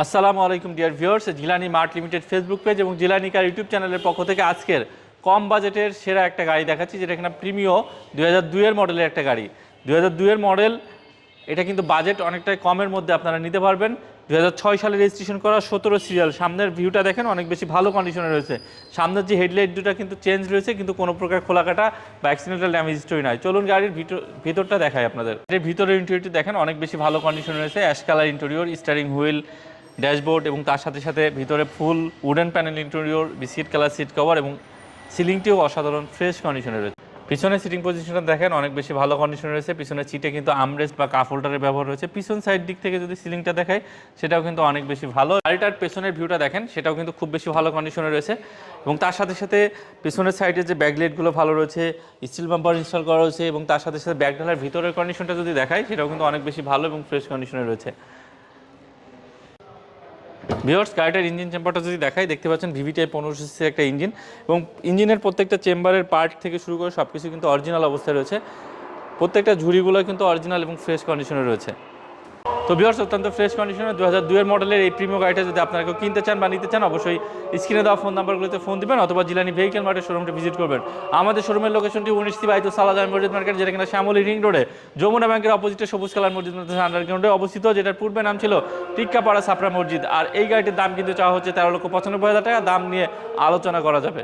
আসসালামু আলাইকুম dear viewers Jilani mart limited Facebook page এবং জিলানি কার ইউটিউব চ্যানেলের পক্ষ থেকে আজকের কম বাজেটের সেরা একটা গাড়ি দেখাচ্ছি, যেটা এখানে প্রিমিও দুই হাজার দুইয়ের মডেলের একটা গাড়ি। দুই হাজার মডেল এটা কিন্তু বাজেট অনেকটাই কমের মধ্যে আপনারা নিতে পারবেন। দু ছয় সালে রেজিস্ট্রেশন করা সতেরো সিরিয়াল সামনের ভিউটা দেখেন, অনেক বেশি ভালো কন্ডিশনে রয়েছে। সামনের যে হেডলাইট দুটা কিন্তু চেঞ্জ রয়েছে, কিন্তু কোনো প্রকার খোলাকাটা বা অ্যাক্সিডেন্টাল ড্যামেজ হিস্টরি নাই। চলুন গাড়ির ভিতর, ভিতরটা দেখায় আপনাদের। এর ভিতরের ইন্টেরিয়রটি দেখেন, অনেক বেশি ভালো কন্ডিশনে রয়েছে ash colour interior steering wheel dashboard এবং তার সাথে সাথে ভিতরে full wooden panel interior, biscuit colour, seat cover এবং সিলিংটিও অসাধারণ ফ্রেশ কন্ডিশনে রয়েছে। পিছনে সিটিং পজিশনটা দেখেন, অনেক বেশি ভালো কন্ডিশনে রয়েছে। পিছনে সিটে কিন্তু আমরেস্ট বা কাপ হোল্ডারের ব্যবহার রয়েছে। পিছন সাইড দিক থেকে যদি সিলিংটা দেখায় সেটাও কিন্তু অনেক বেশি ভালো। গাড়িটার পেছনের ভিউটা দেখেন, সেটাও কিন্তু খুব বেশি ভালো কন্ডিশনে রয়েছে। এবং তার সাথে সাথে পিছনের সাইডে যে ব্যাকলাইটগুলো ভালো রয়েছে স্টিল বাম্পার ইনস্টল করা রয়েছে এবং তার সাথে সাথে ব্যাক ঢালার ভিতরের কন্ডিশনটা যদি দেখায় সেটাও কিন্তু অনেক বেশি ভালো এবং ফ্রেশ কন্ডিশনে রয়েছে। ভিওর্স গাড়িটার ইঞ্জিন চেম্বারটা যদি দেখাই, দেখতে পাচ্ছেন ভিভিটাই পনেরোশো সিসির একটা ইঞ্জিন এবং ইঞ্জিনের প্রত্যেকটা চেম্বারের পার্ট থেকে শুরু করে সব কিছু কিন্তু অরিজিনাল অবস্থায় রয়েছে। প্রত্যেকটা ঝুড়িগুলো কিন্তু অরিজিনাল এবং ফ্রেশ কন্ডিশনে রয়েছে। তো ভিওর্স অত্যন্ত ফ্রেশ কন্ডিশনে দু হাজার দুয়ের মডেলের এই প্রিমিয় গাড়িটা যদি আপনারা কেউ কিনতে চান বা নিতে চান, অবশ্যই স্ক্রিনে দেওয়া ফোন নাম্বারগুলোতে ফোন দিবেন অথবা জিলানি ভেহিকেল মার্টের শোরুমটা ভিজিট করবেন। আমাদের শোরুমের লোকেশনটি উনিশ বাইতু সালাদান মসজিদ মার্কেট যেটা কিনা শ্যামলী রিং রোডে যমুনা ব্যাংকের অপোজিটে সবুজ কালার মসজিদ আন্ডারগ্রাউন্ডে অবস্থিত, যেটার পূর্বে নাম ছিল টিক্কাপাড়া সাপড়া মসজিদ আর এই গাড়িটির দাম কিন্তু চাওয়া হচ্ছে তেরো লক্ষ পঁচানব্বই হাজার টাকা, দাম নিয়ে আলোচনা করা যাবে।